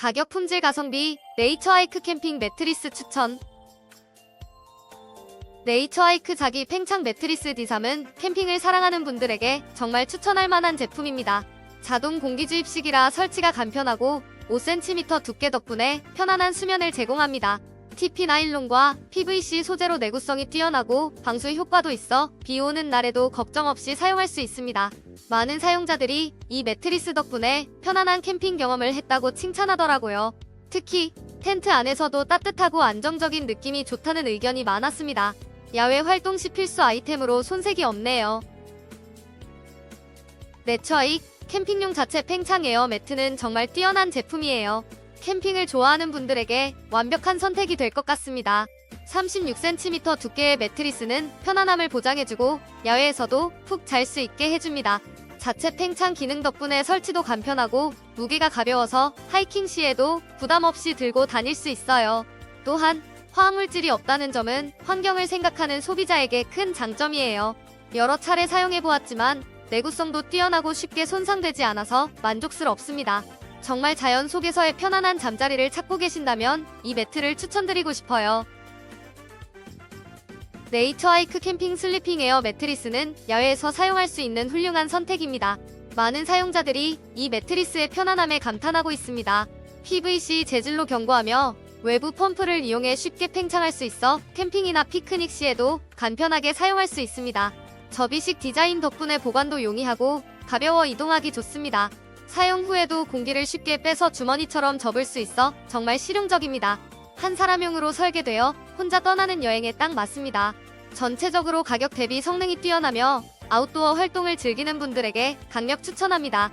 가격 품질 가성비 네이처 하이크 캠핑 매트리스 추천 네이처 하이크 자기 팽창 매트리스 D3은 캠핑을 사랑하는 분들에게 정말 추천할 만한 제품입니다. 자동 공기 주입식이라 설치가 간편하고 5cm 두께 덕분에 편안한 수면을 제공합니다. TP 나일론과 PVC 소재로 내구성이 뛰어나고 방수 효과도 있어 비 오는 날에도 걱정 없이 사용할 수 있습니다. 많은 사용자들이 이 매트리스 덕분에 편안한 캠핑 경험을 했다고 칭찬하더라고요. 특히 텐트 안에서도 따뜻하고 안정적인 느낌이 좋다는 의견이 많았습니다. 야외 활동 시 필수 아이템으로 손색이 없네요. 내처익 캠핑용 자체 팽창 에어 매트는 정말 뛰어난 제품이에요. 캠핑을 좋아하는 분들에게 완벽한 선택이 될 것 같습니다. 36cm 두께의 매트리스는 편안함을 보장해주고 야외에서도 푹 잘 수 있게 해줍니다. 자체 팽창 기능 덕분에 설치도 간편하고 무게가 가벼워서 하이킹 시에도 부담 없이 들고 다닐 수 있어요. 또한 화학물질이 없다는 점은 환경을 생각하는 소비자에게 큰 장점이에요. 여러 차례 사용해 보았지만 내구성도 뛰어나고 쉽게 손상되지 않아서 만족스럽습니다. 정말 자연 속에서의 편안한 잠자리를 찾고 계신다면 이 매트를 추천드리고 싶어요. 네이처 하이크 캠핑 슬리핑 에어 매트리스는 야외에서 사용할 수 있는 훌륭한 선택입니다. 많은 사용자들이 이 매트리스의 편안함에 감탄하고 있습니다. PVC 재질로 견고하며 외부 펌프를 이용해 쉽게 팽창할 수 있어 캠핑이나 피크닉 시에도 간편하게 사용할 수 있습니다. 접이식 디자인 덕분에 보관도 용이하고 가벼워 이동하기 좋습니다. 사용 후에도 공기를 쉽게 빼서 주머니처럼 접을 수 있어 정말 실용적입니다. 한 사람용으로 설계되어 혼자 떠나는 여행에 딱 맞습니다. 전체적으로 가격 대비 성능이 뛰어나며 아웃도어 활동을 즐기는 분들에게 강력 추천합니다.